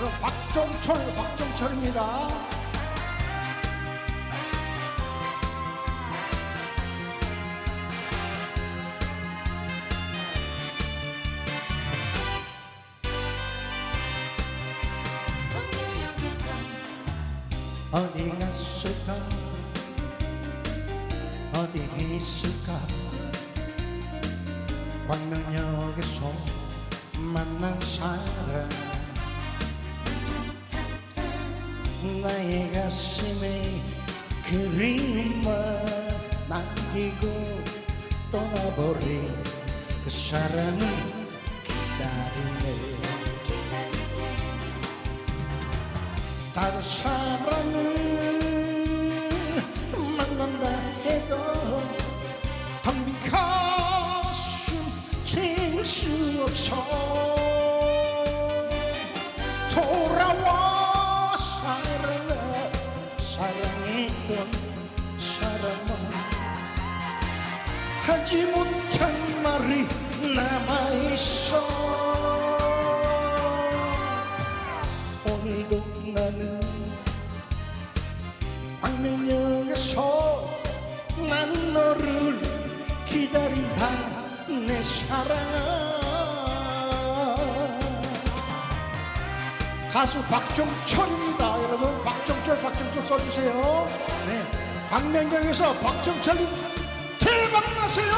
박종철 박종철입니다. 어디 갔을까? 어디 있을까? 광명역에서 만난 사람 나의 가슴에 그림만 남기고 떠나버린 그 사람을 기다리네. 다른 사람을 만난다 해도 텅빈 가슴 채울 수 없어 하지 못한 말이 남아있어. 오늘도 나는 광명역에서 나는 너를 기다린다 내 사랑아. 가수 박종철입니다. 여러분 박종철 박종철 써주세요. 네 광명역에서 박종철님 대박 나세요.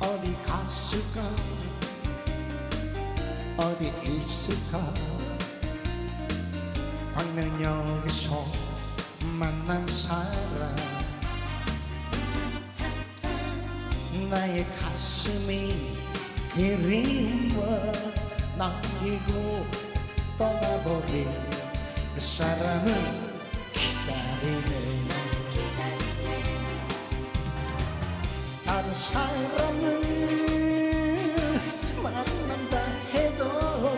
어디 갔을까? 어디 있을까? 광명역에서 만난 사람. 나의 가슴이 그림을 남기고 떠나버린 그 사람을 다른 사람을 만난다 해도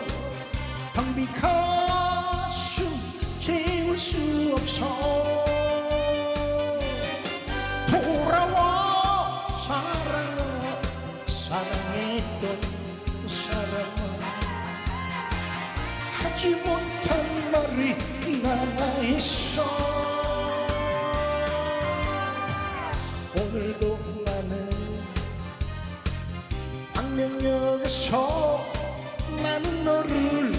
텅빈 가슴 채울 수 없어. 돌아와 사랑아 사랑했던 사랑아 하지 못한 말이 남아있어. 오늘도 광명역에서 나는 너를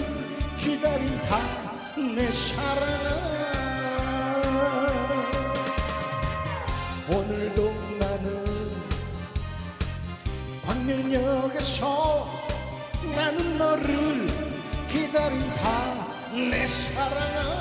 기다린다 내 사랑아 오늘도 나는 광명역에서 나는 너를 기다린다 내 사랑아